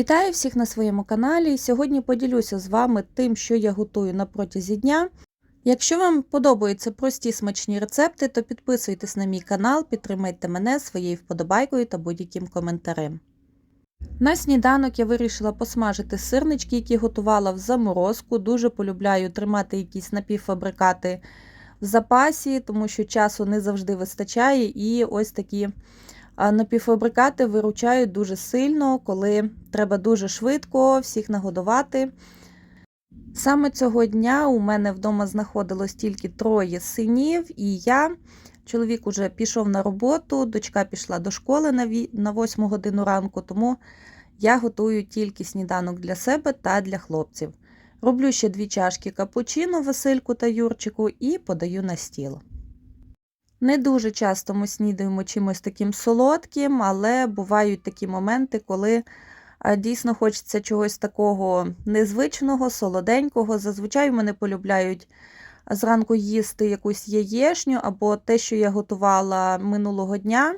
Вітаю всіх на своєму каналі. Сьогодні поділюся з вами тим, що я готую на протязі дня. Якщо вам подобаються прості смачні рецепти, то підписуйтесь на мій канал, підтримайте мене своєю вподобайкою та будь-яким коментарем. На сніданок я вирішила посмажити сирнички, які готувала в заморозку. Дуже полюбляю тримати якісь напівфабрикати в запасі, тому що часу не завжди вистачає. І ось такі напівфабрикати виручають дуже сильно, коли треба дуже швидко всіх нагодувати. Саме цього дня у мене вдома знаходилось тільки троє синів і я. Чоловік уже пішов на роботу, дочка пішла до школи на 8 годину ранку, тому я готую тільки сніданок для себе та для хлопців. Роблю ще дві чашки капучино Васильку та Юрчику і подаю на стіл. Не дуже часто ми снідаємо чимось таким солодким, але бувають такі моменти, коли дійсно хочеться чогось такого незвичного, солоденького. Зазвичай мене полюбляють зранку їсти якусь яєшню або те, що я готувала минулого дня.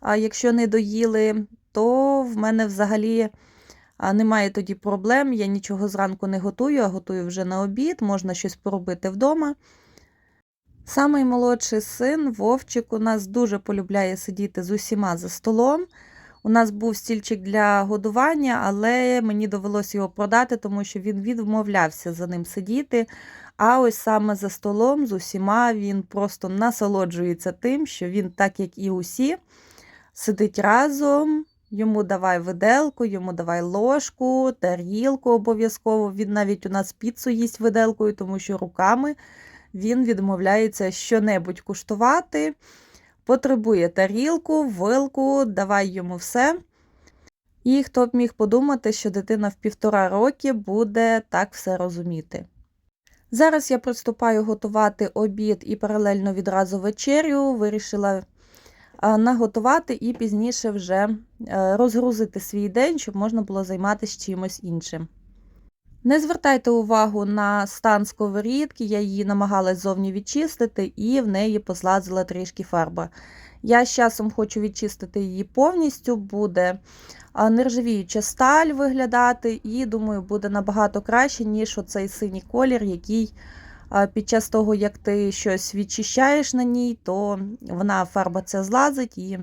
А якщо не доїли, то в мене взагалі немає тоді проблем. Я нічого зранку не готую, а готую вже на обід, можна щось поробити вдома. Самий молодший син Вовчик у нас дуже полюбляє сидіти з усіма за столом. У нас був стільчик для годування, але мені довелося його продати, тому що він відмовлявся за ним сидіти. А ось саме за столом з усіма він просто насолоджується тим, що він, так як і усі, сидить разом. Йому давай виделку, йому давай ложку, тарілку обов'язково. Він навіть у нас піцу їсть виделкою, тому що руками він відмовляється щонебудь куштувати, потребує тарілку, вилку, давай йому все. І хто б міг подумати, що дитина в півтора роки буде так все розуміти. Зараз я приступаю готувати обід і паралельно відразу вечерю. Вирішила наготувати і пізніше вже е, розгрузити свій день, щоб можна було займатися чимось іншим. Не звертайте увагу на стан сковорідки, я її намагалась зовні відчистити, і в неї позлазила трішки фарба. Я з часом хочу відчистити її повністю, буде нержавіюча сталь виглядати, і думаю, буде набагато краще, ніж оцей синій колір, який під час того, як ти щось відчищаєш на ній, то вона фарба ця злазить, і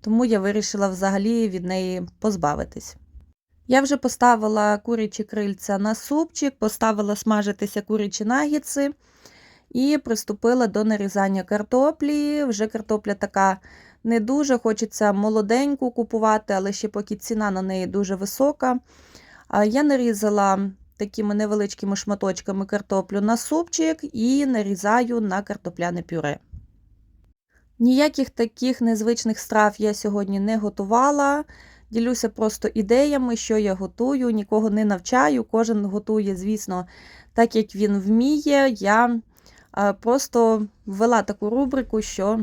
тому я вирішила взагалі від неї позбавитись. Я вже поставила курячі крильця на супчик, поставила смажитися курячі нагідси і приступила до нарізання картоплі. Вже картопля така не дуже, хочеться молоденьку купувати, але ще поки ціна на неї дуже висока. Я нарізала такими невеличкими шматочками картоплю на супчик і нарізаю на картопляне пюре. Ніяких таких незвичних страв я сьогодні не готувала. Ділюся просто ідеями, що я готую, нікого не навчаю. Кожен готує, звісно, так як він вміє. Я просто ввела таку рубрику, що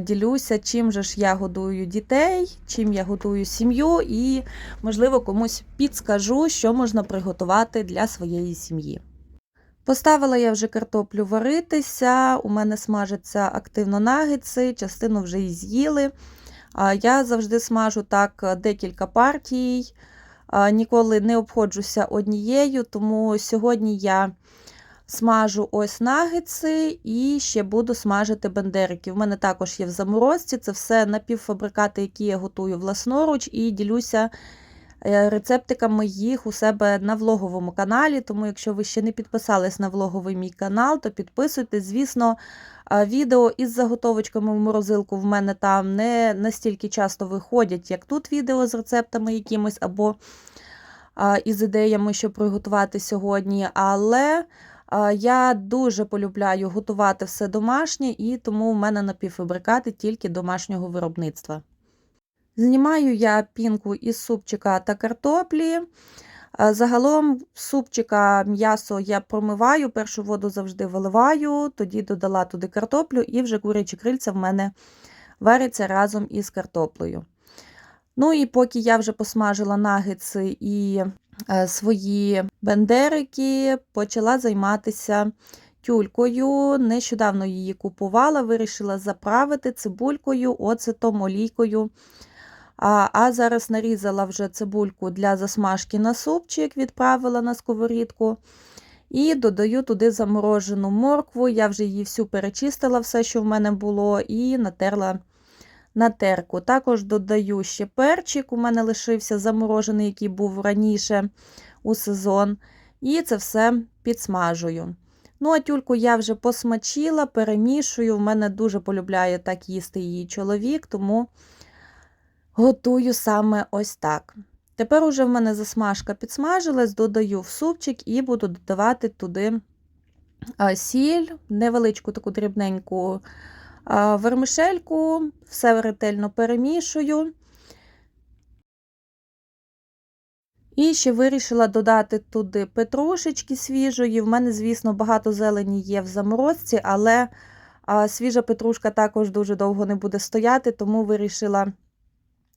ділюся, чим же ж я годую дітей, чим я готую сім'ю, і, можливо, комусь підскажу, що можна приготувати для своєї сім'ї. Поставила я вже картоплю варитися, у мене смажаться активно нагетси, частину вже і з'їли. Я завжди смажу так е, декілька партій, ніколи не обходжуся однією, тому сьогодні я смажу ось нагетси і ще буду смажити бендерики. У мене також є в заморозці, це все напівфабрикати, які я готую власноруч, і ділюся рецептиками їх у себе на влоговому каналі. Тому, якщо ви ще не підписались на влоговий мій канал, то підписуйтесь, звісно. Відео із заготовочками в морозилку в мене там не настільки часто виходять, як тут відео з рецептами якимось або із ідеями, що приготувати сьогодні. Але я дуже полюбляю готувати все домашнє, і тому в мене напівфабрикати тільки домашнього виробництва. Знімаю я пінку із супчика та картоплі. Загалом супчика м'ясо я промиваю, першу воду завжди виливаю, тоді додала туди картоплю, і вже курячі крильця в мене варяться разом із картоплею. Ну і поки я вже посмажила нагетси і е, свої бендерики, почала займатися тюлькою. Нещодавно її купувала, вирішила заправити цибулькою, оцетом, олійкою. А, а зараз нарізала вже цибульку для засмажки на супчик, відправила на сковорідку. І додаю туди заморожену моркву. Я вже її всю перечистила, все, що в мене було, і натерла на терку. Також додаю ще перчик. У мене лишився заморожений, який був раніше у сезон. І це все підсмажую. Ну, а тюльку я вже посмачила, перемішую. В мене дуже полюбляє так їсти її чоловік, тому готую саме ось так. Тепер уже в мене засмажка підсмажилась, додаю в супчик і буду додавати туди сіль, невеличку таку дрібненьку вермишельку, все ретельно перемішую. І ще вирішила додати туди петрушечки свіжої. В мене, звісно, багато зелені є в заморозці, але свіжа петрушка також дуже довго не буде стояти, тому вирішила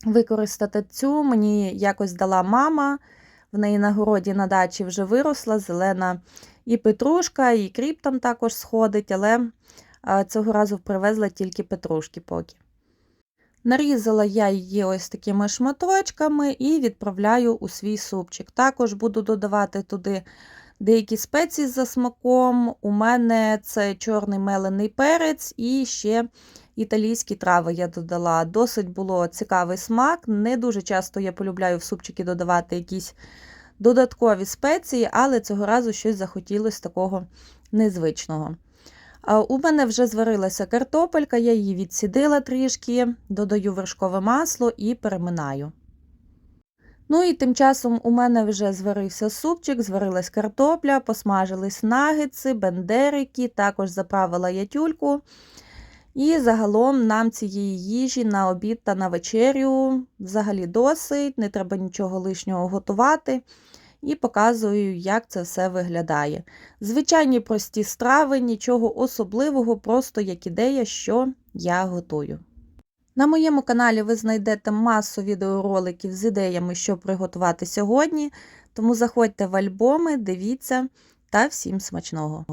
використати цю. Мені якось дала мама. В неї на городі на дачі вже виросла зелена і петрушка, і кріп там також сходить, але цього разу привезла тільки петрушки поки. Нарізала я її ось такими шматочками і відправляю у свій супчик. Також буду додавати туди деякі спеції за смаком. У мене це чорний мелений перець і ще італійські трави я додала. Досить було цікавий смак. Не дуже часто я полюбляю в супчики додавати якісь додаткові спеції, але цього разу щось захотілося такого незвичного. У мене вже зварилася картопелька, я її відсідила трішки, додаю вершкове масло і переминаю. Ну і тим часом у мене вже зварився супчик, зварилась картопля, посмажились нагетси, бендерики, також заправила я тюльку. І загалом нам цієї їжі на обід та на вечерю взагалі досить, не треба нічого лишнього готувати і показую, як це все виглядає. Звичайні прості страви, нічого особливого, просто як ідея, що я готую. На моєму каналі ви знайдете масу відеороликів з ідеями, що приготувати сьогодні, тому заходьте в альбоми, дивіться та всім смачного!